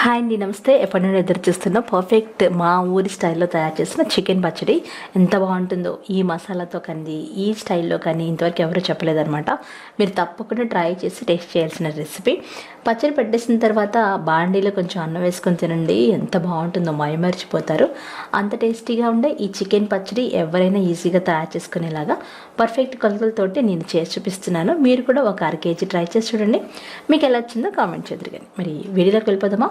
Hi అండి నమస్తే. ఎప్పటి నుండి ఎదురు చూస్తున్న పర్ఫెక్ట్ మా ఊరి స్టైల్లో తయారు చేసిన చికెన్ పచ్చడి. ఎంత బాగుంటుందో ఈ మసాలాతో కానీ ఈ స్టైల్లో కానీ ఇంతవరకు ఎవరు చెప్పలేదన్నమాట. మీరు తప్పకుండా ట్రై చేసి టేస్ట్ చేయాల్సిన రెసిపీ పచ్చడి పెట్టేసిన తర్వాత బాండీలో కొంచెం అన్నం వేసుకొని తినండి. ఎంత బాగుంటుందో మైమర్చిపోతారు. అంత టేస్టీగా ఉండే ఈ చికెన్ పచ్చడి ఎవరైనా ఈజీగా తయారు చేసుకునేలాగా పర్ఫెక్ట్ కొలతలతోటి నేను చేసి చూపిస్తున్నాను. మీరు కూడా ఒక అర కేజీ ట్రై చేసి చూడండి. మీకు ఎలా వచ్చిందో కామెంట్ చేద్దరు కానీ మరి వీడియోలోకి వెళ్ళిపోదామా?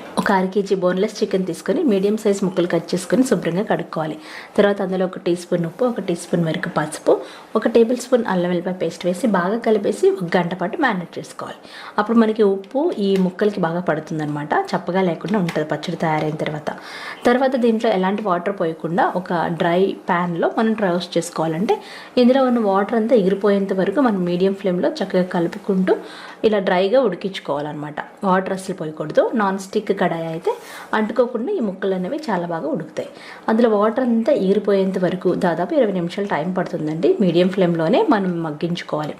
ఒక అర కేజీ బోన్లెస్ చికెన్ తీసుకొని మీడియం సైజ్ ముక్కలు కట్ చేసుకొని శుభ్రంగా కడుక్కోవాలి. తర్వాత అందులో ఒక టీ స్పూన్ ఉప్పు ఒక టీ స్పూన్ వరకు పసుపు ఒక టేబుల్ స్పూన్ అల్లం వెల్లిపాయ పేస్ట్ వేసి బాగా కలిపేసి ఒక గంట పాటు మ్యారినేట్ చేసుకోవాలి. అప్పుడు మనకి ఉప్పు ఈ ముక్కలకి బాగా పడుతుందన్నమాట. చప్పగా లేకుండా ఉంటుంది పచ్చడి తయారైన తర్వాత. తర్వాత దీంట్లో ఎలాంటి వాటర్ పోయకుండా ఒక డ్రై ప్యాన్లో మనం రోస్ట్ చేసుకోవాలంటే ఇందులో ఉన్న వాటర్ అంతా ఎగిరిపోయేంత వరకు మనం మీడియం ఫ్లేమ్లో చక్కగా కలుపుకుంటూ ఇలా డ్రైగా ఉడికించుకోవాలన్నమాట. వాటర్ అసలు పోయకూడదు. నాన్ స్టిక్ కడాయి అయితే అంటుకోకుండా ఈ ముక్కలు అనేవి చాలా బాగా ఉడుకుతాయి. అందులో వాటర్ అంతా ఎగిరిపోయేంత వరకు దాదాపు ఇరవై నిమిషాలు టైం పడుతుందండి. మీడియం ఫ్లేమ్లోనే మనం మగ్గించుకోవాలి.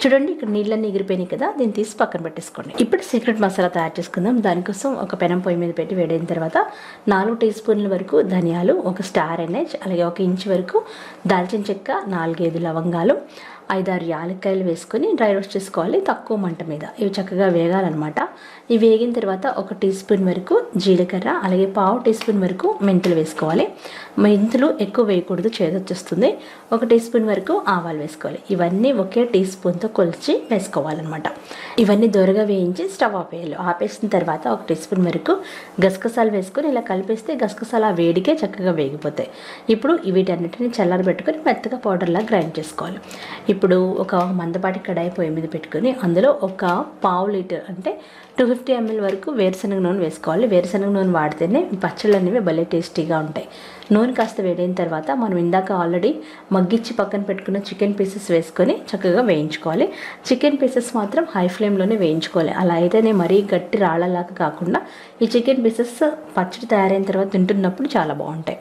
చూడండి ఇక్కడ నీళ్ళన్నీ ఎగిరిపోయినాయి కదా దీన్ని తీసి పక్కన పెట్టేసుకోండి. ఇప్పుడు సీక్రెట్ మసాలా తయారు చేసుకుందాం. దానికోసం ఒక పెనం పొయ్యి మీద పెట్టి వేడైన తర్వాత నాలుగు టీ స్పూన్ల వరకు ధనియాలు ఒక స్టార్ ఎన్హెచ్ అలాగే ఒక ఇంచ్ వరకు దాల్చిన చెక్క నాలుగైదు లవంగాలు ఐదారు యాలక్కాయలు వేసుకొని డ్రై రోస్ట్ చేసుకోవాలి. తక్కువ మంట మీద. ఇవి చక్కగా వేగాలన్నమాట. ఇవి వేగిన తర్వాత ఒక టీ స్పూన్ వరకు జీలకర్ర అలాగే పావు టీ స్పూన్ వరకు మెంతులు వేసుకోవాలి. మెంతులు ఎక్కువ వేయకూడదు చేదొచ్చేస్తుంది ఒక టీ స్పూన్ వరకు ఆవాలు వేసుకోవాలి. ఇవన్నీ ఒకే టీ స్పూన్తో కొలిచి వేసుకోవాలన్నమాట. ఇవన్నీ దొరగా వేయించి స్టవ్ ఆపేయాలి ఆపేసిన తర్వాత ఒక టీ స్పూన్ వరకు గసగసాలు వేసుకొని ఇలా కలిపేస్తే గసగసాలు ఆ వేడికే చక్కగా వేగిపోతాయి. ఇప్పుడు వీటన్నిటిని చల్లారబెట్టుకొని మెత్తగా పౌడర్లా గ్రైండ్ చేసుకోవాలి. ఇప్పుడు ఒక మందపాటి కడాయి పొయ్యి మీద పెట్టుకొని అందులో ఒక పావు లీటర్ అంటే టూ ఫిఫ్టీ ఎంఎల్ వరకు వేరుశనగ నూనె వేసుకోవాలి. వేరుశనగ నూనె వాడితేనే పచ్చళ్ళు అనేవి భలే టేస్టీగా ఉంటాయి. నూనె కాస్త వేడైన తర్వాత మనం ఇందాక ఆల్రెడీ మగ్గిచ్చి పక్కన పెట్టుకున్న చికెన్ పీసెస్ వేసుకొని చక్కగా వేయించుకోవాలి. చికెన్ పీసెస్ మాత్రం హై ఫ్లేమ్లోనే వేయించుకోవాలి. అలా అయితేనే మరీ గట్టి రాళ్ళలాగా కాకుండా ఈ చికెన్ పీసెస్ పచ్చడి తయారైన తర్వాత తింటున్నప్పుడు చాలా బాగుంటాయి.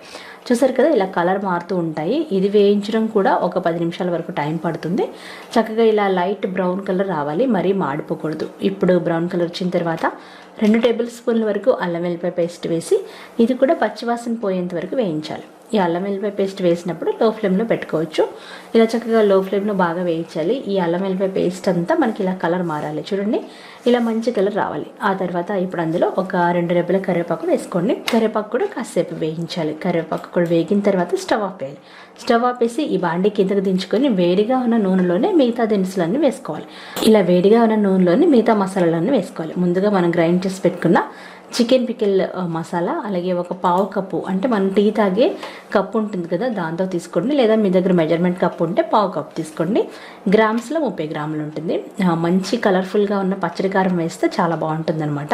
చూసారు కదా ఇలా కలర్ మారుతూ ఉంటాయి. ఇది వేయించడం కూడా ఒక పది నిమిషాల వరకు టైం పడుతుంది. చక్కగా ఇలా లైట్ బ్రౌన్ కలర్ రావాలి. మరీ మాడిపోకూడదు. ఇప్పుడు బ్రౌన్ కలర్ వచ్చిన తర్వాత రెండు టేబుల్ స్పూన్ల వరకు అల్లం వెల్లిపాయ పేస్ట్ వేసి ఇది కూడా పచ్చివాసన పోయేంత వరకు వేయించాలి. ఈ అల్లం వెల్లిపాయ పేస్ట్ వేసినప్పుడు లో ఫ్లేమ్లో పెట్టుకోవచ్చు. ఇలా చక్కగా లో ఫ్లేమ్లో బాగా వేయించాలి. ఈ అల్లం వెల్లిపాయ పేస్ట్ అంతా మనకి ఇలా కలర్ మారాలి. చూడండి ఇలా మంచి కలర్ రావాలి. ఆ తర్వాత ఇప్పుడు అందులో ఒక రెండు రెబ్బల కరివేపాకు వేసుకోండి. కరివేపాకు కూడా కాసేపు వేయించాలి. కరివేపాకు కూడా వేగిన తర్వాత స్టవ్ ఆపేయాలి స్టవ్ ఆపేసి ఈ బాండి కిందకు దించుకొని వేడిగా ఉన్న నూనెలోనే మిగతా దినుసులన్నీ వేసుకోవాలి. ఇలా వేడిగా ఉన్న నూనెలోనే మిగతా మసాలాలన్నీ వేసుకోవాలి. ముందుగా మనం గ్రైండ్ చేసి పెట్టుకున్న చికెన్ పికిల్ మసాలా అలాగే ఒక పావు కప్పు అంటే మనం టీ తాగే కప్పు ఉంటుంది కదా దాంతో తీసుకోండి. లేదా మీ దగ్గర మెజర్మెంట్ కప్పు ఉంటే పావు కప్పు తీసుకోండి. గ్రామ్స్లో ముప్పై గ్రాములు ఉంటుంది. మంచి కలర్ఫుల్గా ఉన్న పచ్చడి కారం వేస్తే చాలా బాగుంటుంది అనమాట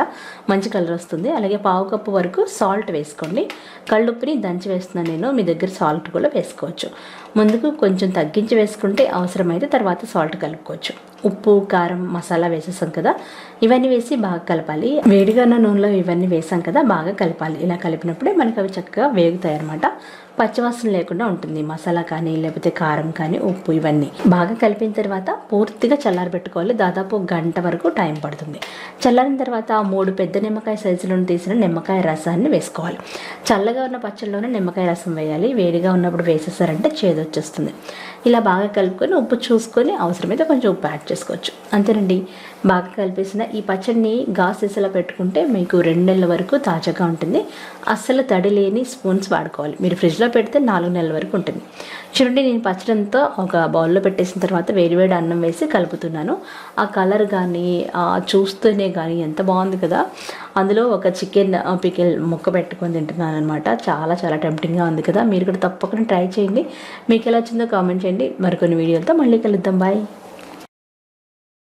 మంచి కలర్ వస్తుంది. అలాగే పావు కప్పు వరకు సాల్ట్ వేసుకోండి. కళ్ళుప్పుని దంచి వేస్తున్నాను నేను. మీ దగ్గర సాల్ట్ కూడా వేసుకోవచ్చు. ముందుకు కొంచెం తగ్గించి వేసుకుంటే అవసరమైతే తర్వాత సాల్ట్ కలుపుకోవచ్చు. ఉప్పు కారం మసాలా వేసేసాం కదా. ఇవన్నీ వేసి బాగా కలపాలి. వేడిగా ఉన్న నూనెలో ఇవన్నీ వేసాం కదా బాగా కలపాలి. ఇలా కలిపినప్పుడే మనకు అవి చక్కగా వేగుతాయి అనమాట పచ్చివాసన లేకుండా ఉంటుంది. మసాలా కానీ లేకపోతే కారం కానీ ఉప్పు ఇవన్నీ బాగా కలిపిన తర్వాత పూర్తిగా చల్లారబెట్టుకోవాలి. దాదాపు గంట వరకు టైం పడుతుంది. చల్లారిన తర్వాత మూడు పెద్ద నిమ్మకాయ సైజులో తీసిన నిమ్మకాయ రసాన్ని వేసుకోవాలి. చల్లగా ఉన్న పచ్చళ్ళలోనే నిమ్మకాయ రసం వేయాలి. వేడిగా ఉన్నప్పుడు వేసేసారంటే చేదు వచ్చేస్తుంది. ఇలా బాగా కలుపుకొని ఉప్పు చూసుకొని అవసరమైతే కొంచెం ఉప్పు యాడ్ చేసుకోవచ్చు. అంతేనండి. బాగా కలిపేసిన ఈ పచ్చడిని గాస్ సీసాలో పెట్టుకుంటే మీకు రెండు నెలల వరకు తాజాగా ఉంటుంది. అస్సలు తడి లేని స్పూన్స్ వాడుకోవాలి. మీరు ఫ్రిడ్జ్లో పెడితే నాలుగు నెలల వరకు ఉంటుంది. చూడండి నేను పచ్చడంతో ఒక బౌల్లో పెట్టేసిన తర్వాత వేడివేడి అన్నం వేసి కలుపుతున్నాను. ఆ కలర్ కానీ చూస్తూనే కానీ ఎంత బాగుంది కదా. అందులో ఒక చికెన్ పికిల్ ముక్క పెట్టుకొని తింటున్నాను అనమాట చాలా చాలా టెంప్టింగ్గా ఉంది కదా. మీరు కూడా తప్పకుండా ట్రై చేయండి. మీకు ఎలా వచ్చిందో కామెంట్ చేయండి. మరికొన్ని వీడియోలతో మళ్ళీ కలుద్దాం. బాయ్.